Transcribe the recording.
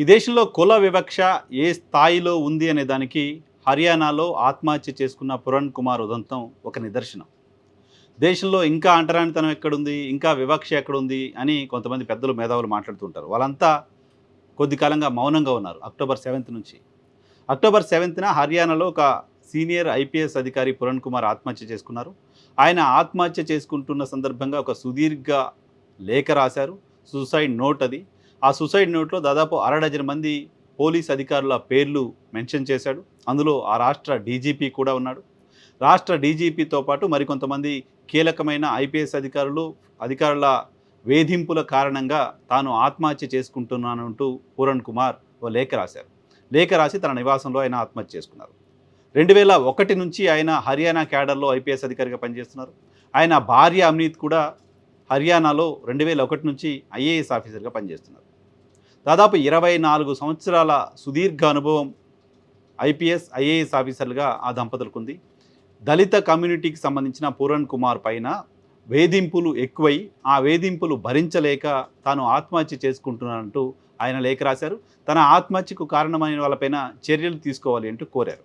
ఈ దేశంలో కుల వివక్ష ఏ స్థాయిలో ఉంది అనే దానికి హర్యానాలో ఆత్మహత్య చేసుకున్న పురణ్ కుమార్ ఉదంతం ఒక నిదర్శనం. దేశంలో ఇంకా అంటరానితనం ఎక్కడుంది? ఇంకా వివక్ష ఎక్కడుంది? అని కొంతమంది పెద్దలు మేధావులు మాట్లాడుతుంటారు. వాళ్ళంతా కొద్ది కాలంగా మౌనంగా ఉన్నారు అక్టోబర్ సెవెంత్ నుంచి. అక్టోబర్ సెవెంత్న హర్యానాలో ఒక సీనియర్ ఐపీఎస్ అధికారి పురణ్ కుమార్ ఆత్మహత్య చేసుకున్నారు. ఆయన ఆత్మహత్య చేసుకుంటున్న సందర్భంగా ఒక సుదీర్ఘ లేఖ రాశారు. సూసైడ్ నోట్ అది. ఆ సూసైడ్ నోట్లో దాదాపు అర డజన్ మంది పోలీస్ అధికారుల పేర్లు మెన్షన్ చేశాడు. అందులో ఆ రాష్ట్ర డీజీపీ కూడా ఉన్నాడు. రాష్ట్ర డీజీపీతో పాటు మరికొంతమంది కీలకమైన ఐపీఎస్ అధికారులు అధికారుల వేధింపుల కారణంగా తాను ఆత్మహత్య చేసుకుంటున్నానంటూ పూరణ్ కుమార్ ఓ లేఖ రాశారు. లేఖ రాసి తన నివాసంలో ఆయన ఆత్మహత్య చేసుకున్నారు. రెండు వేల ఒకటి నుంచి ఆయన హర్యానా క్యాడర్లో ఐపీఎస్ అధికారిగా పనిచేస్తున్నారు. ఆయన భార్య అవినీత్ కూడా హర్యానాలో రెండు వేల ఒకటి నుంచి ఐఏఎస్ ఆఫీసర్గా పనిచేస్తున్నారు. దాదాపు ఇరవై నాలుగు సంవత్సరాల సుదీర్ఘ అనుభవం ఐపీఎస్ ఐఏఎస్ ఆఫీసర్లుగా ఆ దంపతులకుంది. దళిత కమ్యూనిటీకి సంబంధించిన పూరణ్ కుమార్ పైన వేధింపులు ఎక్కువై ఆ వేధింపులు భరించలేక తాను ఆత్మహత్య చేసుకుంటున్నానంటూ ఆయన లేఖ రాశారు. తన ఆత్మహత్యకు కారణమైన వాళ్ళపైన చర్యలు తీసుకోవాలి అంటూ కోరారు.